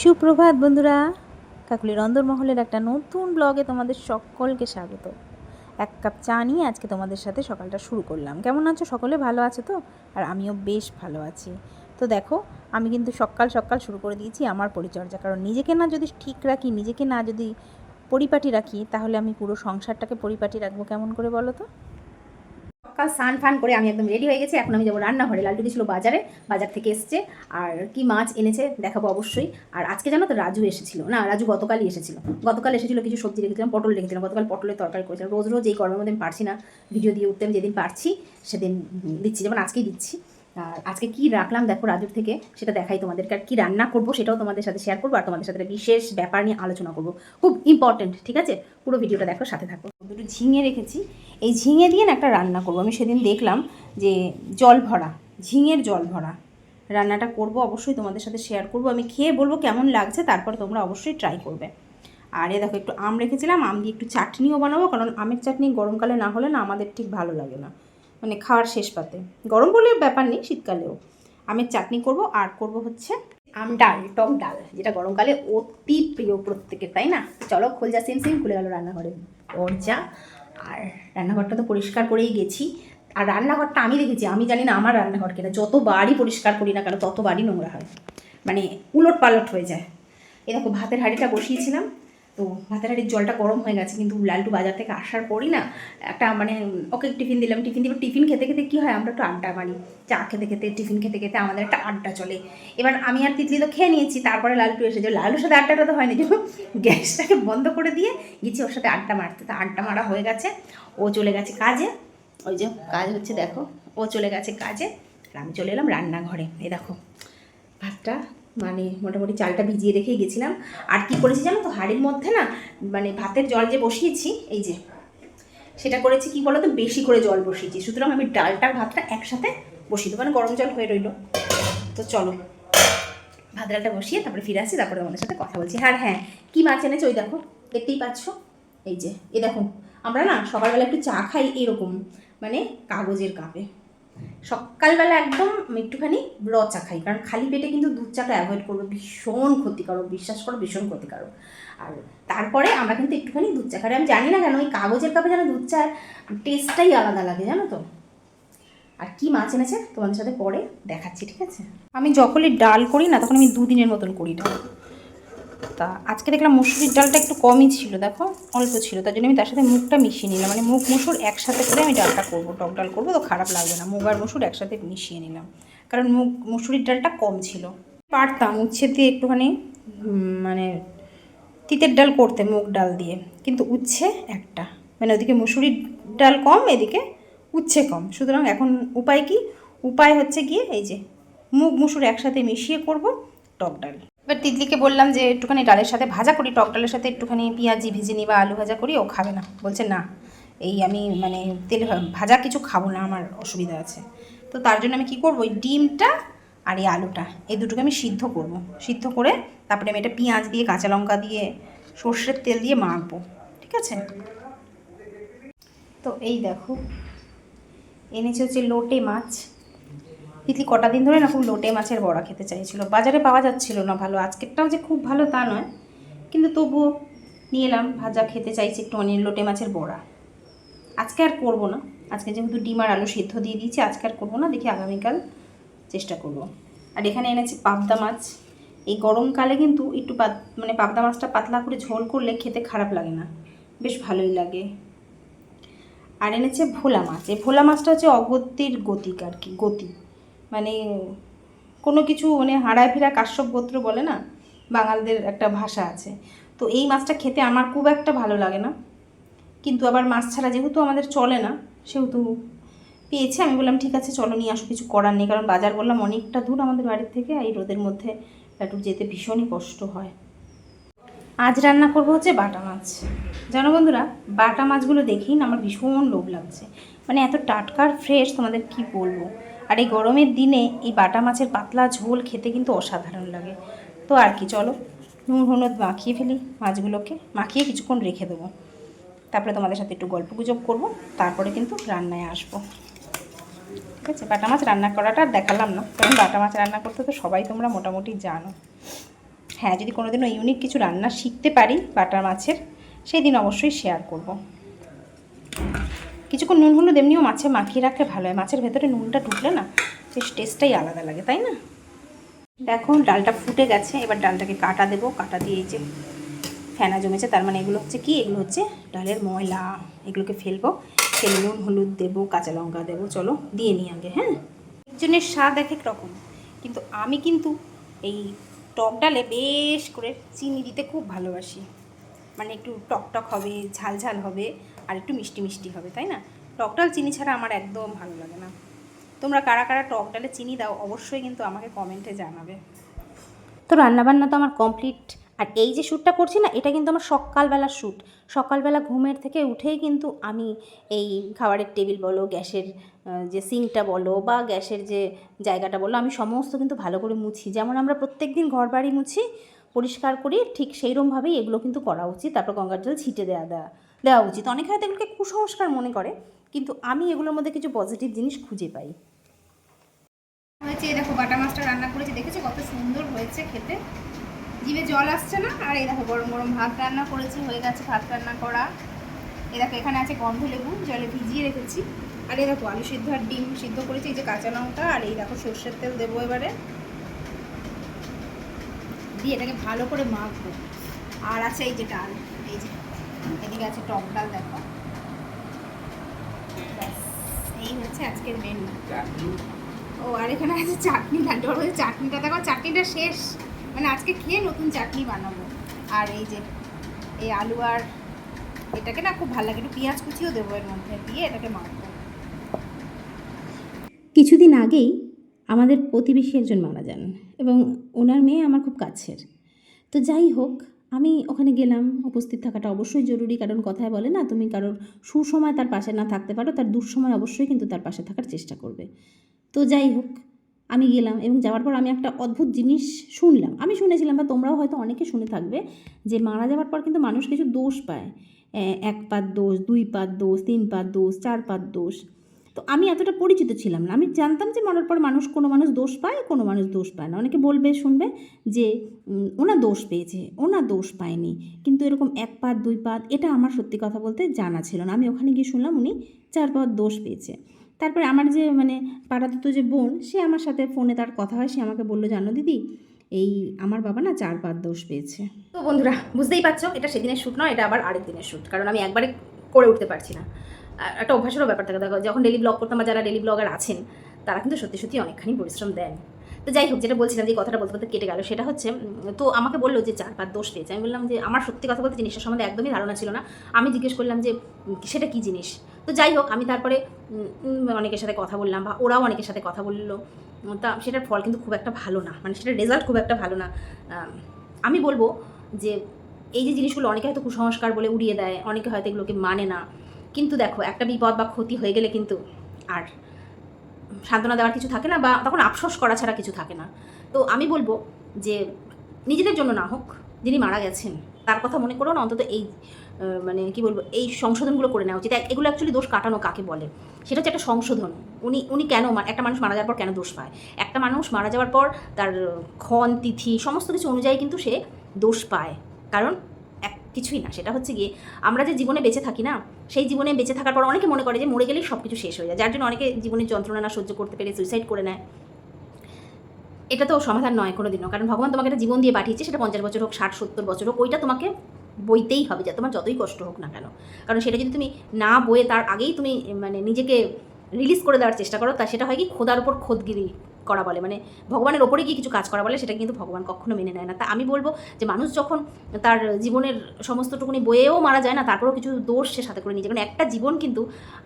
সুপ্রভাত বন্ধুরা কাকুলির অন্দরমহলের একটা নতুন ব্লগে তোমাদের সকলকে স্বাগত। এক কাপ চা নিয়ে আজকে তোমাদের সাথে সকালটা শুরু করলাম। কেমন আছো? সকলে ভালো আছে তো? আর আমিও বেশ ভালো আছি। তো দেখো, আমি কিন্তু সকাল সকাল শুরু করে দিয়েছি আমার পরিচর্যা। কারণ নিজেকে না যদি ঠিক রাখি, নিজেকে না যদি পরিপাটি রাখি, তাহলে আমি পুরো সংসারটাকে পরিপাটি রাখব কেমন করে বলো তো? সকাল স্নান ফান করে আমি একদম রেডি হয়ে গেছি। এখন আমি যাব রান্নাঘরে। লালটু ছিল বাজারে, বাজার থেকে এসছে। আর কি মাছ এনেছে দেখাবো অবশ্যই। আর আজকে জানো তো রাজু এসেছিল। না, রাজু গতকালই এসেছিল। গতকাল এসেছিল কিছু সবজি রেখেছিলাম, পটল রেখেছিলাম। গতকাল পটলের তরকারি করেছিলাম। রোজ রোজ এই গরমের মধ্যে পারছি না। ভিডিও দিয়ে উঠতে আমি যেদিন পারছি, সেদিন দিচ্ছি। যেমন আজকেই দিচ্ছি। আর আজকে কি রাখলাম দেখো রাজুর থেকে, সেটা দেখাই তোমাদেরকে। আর কি রান্না করব সেটাও তোমাদের সাথে শেয়ার করব। আর তোমাদের সাথে বিশেষ ব্যাপার নিয়ে আলোচনা করব। খুব ইম্পর্টেন্ট ঠিক আছে? পুরো ভিডিওটা দেখো, সাথে থাকো। দুটো ঝিঙে রেখেছি। এই ঝিঙে দিয়ে না একটা রান্না করব। আমি সেদিন দেখলাম যে জল ভরা, ঝিঙের জল ভরা। রান্নাটা করব, অবশ্যই তোমাদের সাথে শেয়ার করব। আমি খেয়ে বলব কেমন লাগছে, তারপর তোমরা অবশ্যই ট্রাই করবে। আর এ দেখো, একটু আম রেখেছিলাম, আম দিয়ে একটু চাটনিও বানাবো, কারণ আমের চাটনি গরমকালে না হলে না আমাদের ঠিক ভালো লাগে না। মানে খাওয়ার শেষ পাতে। গরম বলে ব্যাপার নেই, শীতকালেও। আমের চাটনি করব, আর করব হচ্ছে আম ডাল, টক ডাল, যেটা গরমকালে অতি প্রিয় প্রত্যেকের, তাই না? চলো, খোলজা, সিম সিম, খুলে গেল রান্নাঘরে। দরজা আর রান্নাঘরটা তো পরিষ্কার করেই গেছি। আর রান্নাঘরটা আমি দেখেছি, আমি জানি না আমার রান্নাঘর কেনা যতবারই পরিষ্কার করি না কেন ততবারই নোংরা হয়। মানে উলট পালট হয়ে যায়। এরকম ভাতের হাঁড়িটা বসিয়েছিলাম। তো ভাতের হাঁড়ির জলটা গরম হয়ে গেছে, কিন্তু লালটু বাজার থেকে আসার পরই না একটা মানে ওকে টিফিন দিলাম, টিফিন দিয়ে টিফিন খেতে খেতে কী হয়, আমরা একটু আড্ডা মারি। চা খেতে খেতে, টিফিন খেতে খেতে আমাদের একটা আড্ডা চলে। এবার আমি আর তিতলি তো খেয়ে নিয়েছি, তারপরে লালটু এসে যে লালুর সাথে আড্ডাটা তো হয়নি যেন গ্যাসটাকে বন্ধ করে দিয়ে গেছি ওর সাথে আড্ডা মারতে। তো আড্ডা মারা হয়ে গেছে, ও চলে গেছে কাজে। ওই যে কাজ হচ্ছে, দেখো, ও চলে গেছে কাজে। আর আমি চলে এলাম রান্নাঘরে। এই দেখো, ভাতটা মানে মোটামুটি চালটা ভিজিয়ে রেখেই গেছিলাম। আর কি করেছি জানো তো? হাঁড়ির মধ্যে না মানে ভাতের জল যে বসিয়েছি, এই যে, সেটা করেছি কি বলো তো বেশি করে জল বসিয়েছি। সুতরাং আমি ডালটা ভাতটা একসাথে বসিয়ে দেবো। মানে গরম জল হয়ে রইল। তো চলো, ভাত ডালটা বসিয়ে তারপরে ফিরে আসি, তারপরে আমাদের সাথে কথা বলছি। হ্যাঁ হ্যাঁ কী মাছ এনেছে ওই দেখো? দেখতেই পাচ্ছ? এই যে, এ দেখো আমরা না সকালবেলা একটু চা খাই এরকম মানে কাগজের কাপে। সকালবেলা একদম একটুখানি র চা খাই, কারণ খালি পেটে কিন্তু দুধ চাটা অ্যাভয়েড করব। ভীষণ ক্ষতিকারক, বিশ্বাস করো, ভীষণ ক্ষতিকারক। আর তারপরে আমরা কিন্তু একটুখানি দুধ চা খাই। আমি জানি না কেন, ওই কাগজের কাপে যেন দুধ চার টেস্টটাই আলাদা লাগে, জানো তো? আর কি মাছ এনেছে? তোমাদের সাথে পরে দেখাচ্ছি, ঠিক আছে? আমি যখনই ডাল করি না, তখন আমি দুদিনের মতন করি ডাল। তা আজকে দেখলাম মুসুরির ডালটা একটু কমই ছিল, দেখো অল্প ছিল, তার জন্য আমি তার সাথে মুগটা মিশিয়ে নিলাম মানে মুগ মুসুর একসাথে করে আমি ডালটা করব, টক ডাল করব, তো খারাপ লাগবে না, মুগ আর মুসুর একসাথে মিশিয়ে নিলাম, কারণ মুগ, মুসুরির ডালটা কম ছিল। পারতাম উচ্ছে দিয়ে একটুখানি মানে তিতের ডাল করতে মুগ ডাল দিয়ে, কিন্তু উচ্ছে একটা মানে ওদিকে মুসুরির ডাল কম, এদিকে উচ্ছে কম, সুতরাং এখন উপায় কি? উপায় হচ্ছে গিয়ে এই যে মুগ, মুসুর একসাথে মিশিয়ে করব টক ডাল। এবার তিতলিকে বললাম যে, একটুখানি ডালের সাথে ভাজা করি, টক ডালের সাথে একটুখানি পেঁয়াজি ভেজে নিই বা আলু ভাজা করি, ও খাবে না। বলছে, না, এই আমি মানে তেল ভাজা কিছু খাব না, আমার অসুবিধা আছে। তো তার জন্য আমি কি করব ওই ডিমটা আর এই আলুটা, এই দুটোকে আমি সিদ্ধ করব। সিদ্ধ করে তারপরে আমি এটা পেঁয়াজ দিয়ে, কাঁচা লঙ্কা দিয়ে, সর্ষের তেল দিয়ে মাখবো, ঠিক আছে? তো এই দেখো, এনেছে হচ্ছে লোটে মাছ। তিতলি কটা দিন ধরে না খুব লোটে মাছের বড়া খেতে চাইছিল। বাজারে পাওয়া যাচ্ছিল না ভালো, আজকেরটাও যে খুব ভালো তা নয়। কিন্তু তবুও নিয়ে এলাম, ভাজা খেতে চাইছি একটু অনেক লোটে মাছের বড়া। আজকে আর করব না। আজকে যেহেতু ডিম আর আলু সিদ্ধ দিয়ে দিয়েছি, আজকে আর করব না, দেখি আগামীকাল চেষ্টা করব। আর এখানে এনেছি পাবদা মাছ। এই গরমকালে কিন্তু একটু পাত মানে পাবদা মাছটা পাতলা করে ঝোল করলে খেতে খারাপ লাগে না। বেশ ভালোই লাগে। আর এনেছে ভোলা মাছ। এই ভোলা মাছটা হচ্ছে অগতির গতিক আর কি, গতি। মানে কোনো কিছু মানে হারায় ফেরা কাশ্যপ গোত্র বলে না, বাঙালদের একটা ভাষা আছে। তো এই মাছটা খেতে আমার খুব একটা ভালো লাগে না। কিন্তু আবার মাছ ছাড়া যেহেতু আমাদের চলে না, সেহেতু পেয়েছে। আমি বললাম, ঠিক আছে, চলো, নিয়ে আসো, কিছু করার নেই। কারণ বাজার বললাম, অনেকটা দূর আমাদের বাড়ির থেকে এই রোদের মধ্যে একটু যেতে ভীষণই কষ্ট হয়। আজ রান্না করব হচ্ছে বাটা মাছ। জানো বন্ধুরা, বাটা মাছগুলো দেখেই না আমার ভীষণ লোভ লাগছে। মানে এত টাটকার, ফ্রেশ, তোমাদের কি বলব? আর এই গরমের দিনে এই বাটা মাছের পাতলা ঝোল খেতে কিন্তু অসাধারণ লাগে। তো আর কি, চলো নুন, হলুদ মাখিয়ে ফেলি, মাছগুলোকে মাখিয়ে কিছুক্ষণ রেখে দেবো। তারপরে তোমাদের সাথে একটু গল্প গুজব করব, তারপরে কিন্তু রান্নায় আসব। ঠিক আছে? বাটা মাছ রান্না করাটা আর দেখালাম না, কারণ বাটা মাছ রান্না করতে তো সবাই তোমরা মোটামুটি জানো। হ্যাঁ যদি কোনোদিনও ইউনিক কিছু রান্না শিখতে পারি বাটার মাছের সেই দিন অবশ্যই শেয়ার করব। কিছুক্ষণ নুন হলুদ এমনিও মাছে মাখিয়ে রাখলে ভালো হয়। মাছের ভেতরে নুনটা ঢুকলে না বেশ টেস্টটাই আলাদা লাগে, তাই না? দেখো, ডালটা ফুটে গেছে। এবার ডালটাকে কাটা দেবো। কাটা দিয়ে এই যে ফেনা জমেছে, তার মানে এগুলো হচ্ছে কি? এগুলো হচ্ছে ডালের ময়লা। এগুলোকে ফেলব। ফেলে নুন হলুদ দেবো, কাঁচা লঙ্কা দেবো। চলো, দিয়ে নিই আগে হ্যাঁ? একজনের স্বাদ এক এক রকম। কিন্তু আমি কিন্তু এই টক ডালে বেশ করে চিনি দিতে খুব ভালোবাসি। মানে একটু টক টক হবে, ঝাল ঝাল হবে আর একটু মিষ্টি মিষ্টি হবে, তাই না? টক ডাল চিনি ছাড়া আমার একদম ভালো লাগে না। তোমরা কারা কারা টক ডালে চিনি দাও অবশ্যই কিন্তু আমাকে কমেন্টে জানাবে। তো রান্নাবান্না তো আমার কমপ্লিট আর এই যে শ্যুটটা করছি না, এটা কিন্তু আমার সকালবেলা শ্যুট সকালবেলা ঘুমের থেকে উঠেই কিন্তু আমি এই খাবারের টেবিল বলো, গ্যাসের যে সিঙ্কটা বলো বা গ্যাসের যে জায়গাটা বলো, আমি সমস্ত কিন্তু ভালো করে মুছি। যেমন আমরা প্রত্যেক দিন ঘর বাড়ি মুছি পরিষ্কার করি ঠিক সেইরকমভাবেই এগুলো কিন্তু করা উচিত। তারপর গঙ্গার জল ছিটে দেওয়া দেওয়া দেওয়া উচিত। অনেকে হয়তো এগুলোকে কুসংস্কার মনে করে, কিন্তু আমি এগুলোর মধ্যে কিছু পজিটিভ জিনিস খুঁজে পাই। হয়েছে, এই দেখো বাটা মাছটা রান্না করেছি। দেখেছি কত সুন্দর হয়েছে খেতে? জিভে জল আসছে না? আর এই দেখো গরম গরম ভাত রান্না করেছি, হয়ে গেছে ভাত রান্না করা। এই দেখো এখানে আছে গন্ধ লেবু জলে ভিজিয়ে রেখেছি। আর এই দেখো আলু সিদ্ধ আর ডিম সিদ্ধ করেছি, এই যে কাঁচা লঙ্কা, আর এই দেখো সর্ষের তেল দেবো এবারে। দিয়ে এটাকে ভালো করে মাখবো। আর আছে এই যে ডাল এই যে এদিকে আছে টক ডাল দেখো। ব্যাস, এই হচ্ছে আজকের মেনু ও আর এখানে আছে চাটনি ঘান্ট ওর চাটনিটা দেখো চাটনিটা শেষ। মানে আজকে খেয়ে নতুন চাটনি বানাবো। আর এই যে এই আলু আর এটাকে না খুব ভালো লাগে একটু পেঁয়াজ কুচিও দেবো এর মধ্যে দিয়ে এটাকে মাখবো। কিছুদিন আগেই আমাদের প্রতিবেশী একজন মারা যান এবং ওনার মেয়ে আমার খুব কাছের। তো যাই হোক, আমি ওখানে গেলাম, উপস্থিত থাকাটা অবশ্যই জরুরি, কারণ কথায় বলে না, তুমি কারোর সুসময় তার পাশে না থাকতে পারো, তার দুঃসময় অবশ্যই কিন্তু তার পাশে থাকার চেষ্টা করবে। তো যাই হোক, আমি গেলাম এবং যাওয়ার পর আমি একটা অদ্ভুত জিনিস শুনলাম। আমি শুনেছিলাম বা তোমরাও হয়তো অনেকে শুনে থাকবে যে মারা যাওয়ার পর কিন্তু মানুষ কিছু দোষ পায়। এক পাত দোষ, দুই পাত দোষ, তিন পাত দোষ, চার পাত দোষ। তো আমি এতটা পরিচিত ছিলাম না। আমি জানতাম যে মরার পর মানুষ, কোনো মানুষ দোষ পায়, কোনো মানুষ দোষ পায় না। অনেকে বলবে, শুনবে যে ওনা দোষ পেয়েছে, ওনা দোষ পায়নি। কিন্তু এরকম এক পাত, দুই পাত, এটা আমার সত্যি কথা বলতে জানা ছিল না। আমি ওখানে গিয়ে শুনলাম উনি চার পাত দোষ পেয়েছে। তারপরে আমার যে মানে পাড়াতুতো যে বোন, সে আমার সাথে ফোনে তার কথা হয়, সে আমাকে বলল, জানো দিদি, এই আমার বাবা না চার পাত দোষ পেয়েছে। তো বন্ধুরা, বুঝতেই পারছ, এটা সেদিনের শ্যুট নয়, এটা আবার আরেক দিনের শ্যুট কারণ আমি একবারে করে উঠতে পারছি না। একটা অভ্যাসেরও ব্যাপার থাকে। দেখো, যখন ডেলি ব্লগ করতাম যারা ডেলি ব্লগার আছেন, তারা কিন্তু সত্যি সত্যি অনেকখানি পরিশ্রম দেন। তো যাই হোক, যেটা বলছিলাম যে কথাটা বলতে বলতে কেটে গেল। সেটা হচ্ছে তো আমাকে বলল যে, চার পাঁচ দোষ পেয়েছে। আমি বললাম যে, আমার সত্যি কথা বলতে জিনিসটা সম্বন্ধে একদমই ধারণা ছিল না। আমি জিজ্ঞেস করলাম যে সেটা কী জিনিস? তো যাই হোক, আমি তারপরে অনেকের সাথে কথা বললাম বা ওরাও অনেকের সাথে কথা বলল। তা সেটার ফল কিন্তু খুব একটা ভালো না। মানে সেটার রেজাল্ট খুব একটা ভালো না। আমি বলব যে, এই যে জিনিসগুলো অনেকে হয়তো কুসংস্কার বলে উড়িয়ে দেয়, অনেকে হয়তো এগুলোকে মানে না। কিন্তু দেখো, একটা বিপদ বা ক্ষতি হয়ে গেলে কিন্তু আর সান্ত্বনা দেওয়ার কিছু থাকে না বা তখন আফসোস করা ছাড়া কিছু থাকে না। তো আমি বলব যে নিজেদের জন্য না হোক, যিনি মারা গেছেন, তার কথা মনে করো না, অন্তত এই মানে কি বলব, এই সংশোধনগুলো করে নেওয়া উচিত। এগুলো অ্যাকচুয়ালি দোষ কাটানো কাকে বলে? সেটা হচ্ছে একটা সংশোধন। উনি উনি কেন একটা মানুষ মারা যাওয়ার পর কেন দোষ পায়? একটা মানুষ মারা যাওয়ার পর তার ক্ষণ তিথি, সমস্ত কিছু অনুযায়ী কিন্তু সে দোষ পায়। কারণ কিছুই না। সেটা হচ্ছে গিয়ে আমরা যে জীবনে বেঁচে থাকি না, সেই জীবনে বেঁচে থাকার পর অনেকে মনে করে যে মরে গেলেই সব কিছু শেষ হয়ে যায়। যার জন্য অনেকে জীবনের যন্ত্রণা না সহ্য করতে পেরে সুইসাইড করে নেয়। এটা তো সমাধান নয় কোনো দিনও কারণ ভগবান তোমাকে একটা জীবন দিয়ে পাঠিয়েছে, সেটা পঞ্চাশ বছর হোক, ষাট, সত্তর বছর হোক, ওইটা তোমাকে বইতেই হবে, যা তোমার যতই কষ্ট হোক না কেন। কারণ সেটা যদি তুমি না বয়ে তার আগেই তুমি মানে নিজেকে রিলিজ করে দেওয়ার চেষ্টা করো, তা সেটা হয় কি? খোদার উপর খোদগিরি করা বলে। মানে ভগবানের ওপরে গিয়ে কিছু কাজ করা বলে, সেটা কিন্তু ভগবান কখনো মেনে নেয় না। তা আমি বলব যে মানুষ যখন তার জীবনের সমস্তটুকুনি বয়েও মারা যায় না, তারপরেও কিছু দোষ সে সাথে করে নিজে কারণ একটা জীবন কিন্তু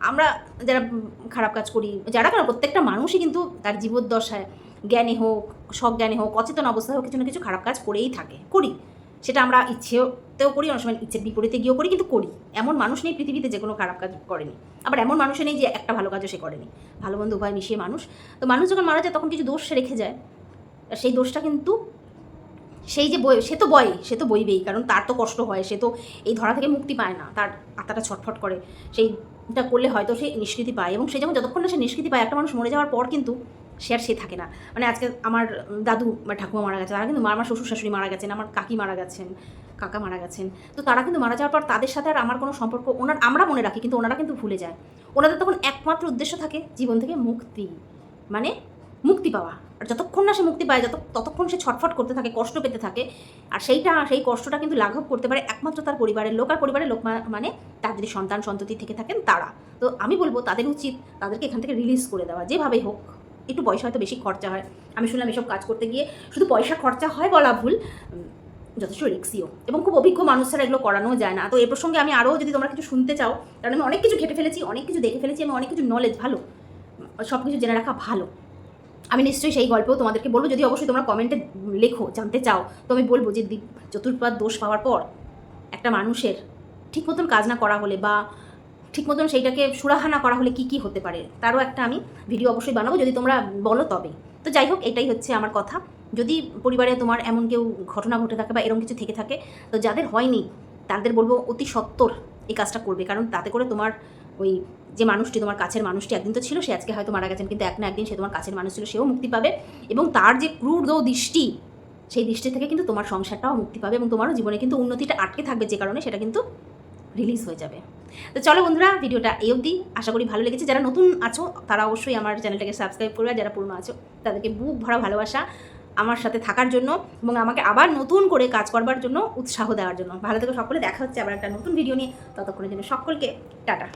আমরা যারা খারাপ কাজ করি, যারা কারণ প্রত্যেকটা মানুষই কিন্তু তার জীবদ্দশায় জ্ঞানে হোক, সজ্ঞানী হোক, অচেতন অবস্থায় হোক কিছু না কিছু খারাপ কাজ করেই থাকে, করি। সেটা আমরা ইচ্ছেতেও করি, অনেক সময় ইচ্ছের বিপরীতে গিয়েও করি, কিন্তু করি। এমন মানুষ নেই পৃথিবীতে যে কোনো খারাপ কাজ করেনি। আবার এমন মানুষও নেই যে একটা ভালো কাজও সে করেনি। ভালো মন্দ উভয় মিশিয়ে মানুষ। তো মানুষ যখন মারা যায়, তখন কিছু দোষ রেখে যায়। আর সেই দোষটা কিন্তু সেই যে বই, সে তো বয়, সে তো বইবেই। কারণ তার তো কষ্ট হয়, সে তো এই ধরা থেকে মুক্তি পায় না। তার আত্মাটা ছটফট করে। সেইটা করলে হয়তো সে নিষ্কৃতি পায়। এবং সে যখন, যতক্ষণ না সে নিষ্কৃতি পায়, একটা মানুষ মরে যাওয়ার পর কিন্তু সে আর সে থাকে না। মানে আজকে আমার দাদু বা ঠাকুমা মারা গেছে, তারা কিন্তু আমার শ্বশুর শাশুড়ি মারা গেছেন, আমার কাকি মারা গেছেন, কাকা মারা গেছেন। তো তারা কিন্তু মারা যাওয়ার পর তাদের সাথে আর আমার কোনো সম্পর্ক, ওনার, আমরা মনে রাখি, কিন্তু ওনারা কিন্তু ভুলে যায়। ওনাদের তখন একমাত্র উদ্দেশ্য থাকে জীবন থেকে মুক্তি মানে মুক্তি পাওয়া। আর যতক্ষণ না সে মুক্তি পায়, যত, ততক্ষণ সে ছটফট করতে থাকে, কষ্ট পেতে থাকে। আর সেইটা, সেই কষ্টটা কিন্তু লাঘব করতে পারে একমাত্র তার পরিবারের লোক, আর পরিবারের লোক মানে তার যদি সন্তান সন্ততি থেকে থাকেন তারা। তো আমি বলব তাদের উচিত তাদেরকে এখান থেকে রিলিজ করে দেওয়া, যেভাবেই হোক। একটু পয়সা হয়তো বেশি খরচা হয়। আমি শুনলাম এসব কাজ করতে গিয়ে শুধু পয়সা খরচা হয় বলা ভুল যথেষ্ট রিক্সিও এবং খুব অভিজ্ঞ মানুষ ছাড়া এগুলো করানো যায় না। তো এ প্রসঙ্গে আমি আরও যদি তোমরা কিছু শুনতে চাও, কারণ আমি অনেক কিছু ঘেটে ফেলেছি, অনেক কিছু দেখে ফেলেছি, আমি অনেক কিছু নলেজ ভালো, সব কিছু জেনে রাখা ভালো। আমি নিশ্চয়ই সেই গল্পও তোমাদেরকে বলব, যদি অবশ্যই তোমরা কমেন্টে লেখো, জানতে চাও। তো আমি বলব যে চতুর্পাদ দোষ পাওয়ার পর একটা মানুষের ঠিক মতন কাজ না করা হলে বা ঠিক মতন সেইটাকে সুরাহা না করা হলে কি কি হতে পারে, তারও একটা আমি ভিডিও অবশ্যই বানাবো, যদি তোমরা বলো তবে। তো যাই হোক, এটাই হচ্ছে আমার কথা। যদি পরিবারে তোমার এমন কেউ ঘটনা ঘটে থাকে বা এরকম কিছু থেকে থাকে, তো যাদের হয়নি, তাদের বলব অতি সত্বর এই কাজটা করবে, কারণ তাতে করে তোমার ওই যে মানুষটি, তোমার কাছের মানুষটি একদিন তো ছিল, সে আজকে হয়তো মারা গেছেন, কিন্তু এক না একদিন সে তোমার কাছের মানুষ ছিল, সেও মুক্তি পাবে এবং তার যে ক্রুর দৃষ্টি, সেই দৃষ্টি থেকে কিন্তু তোমার সংসারটাও মুক্তি পাবে এবং তোমারও জীবনে কিন্তু উন্নতিটা আটকে থাকবে যে কারণে, সেটা কিন্তু রিলিজ হয়ে যাবে। তো চলো বন্ধুরা, ভিডিওটা এই অবধি। আশা করি ভালো লেগেছে। যারা নতুন আছো, তারা অবশ্যই আমার চ্যানেলটাকে সাবস্ক্রাইব করবে। যারা পুরনো আছো, তাদেরকে বুক ভরা ভালোবাসা আমার সাথে থাকার জন্য এবং আমাকে আবার নতুন করে কাজ করবার জন্য উৎসাহ দেওয়ার জন্য। ভালো থেকে সকলে। দেখা হচ্ছে আবার একটা নতুন ভিডিও নিয়ে। ততক্ষণের জন্য সকলকে টাটা।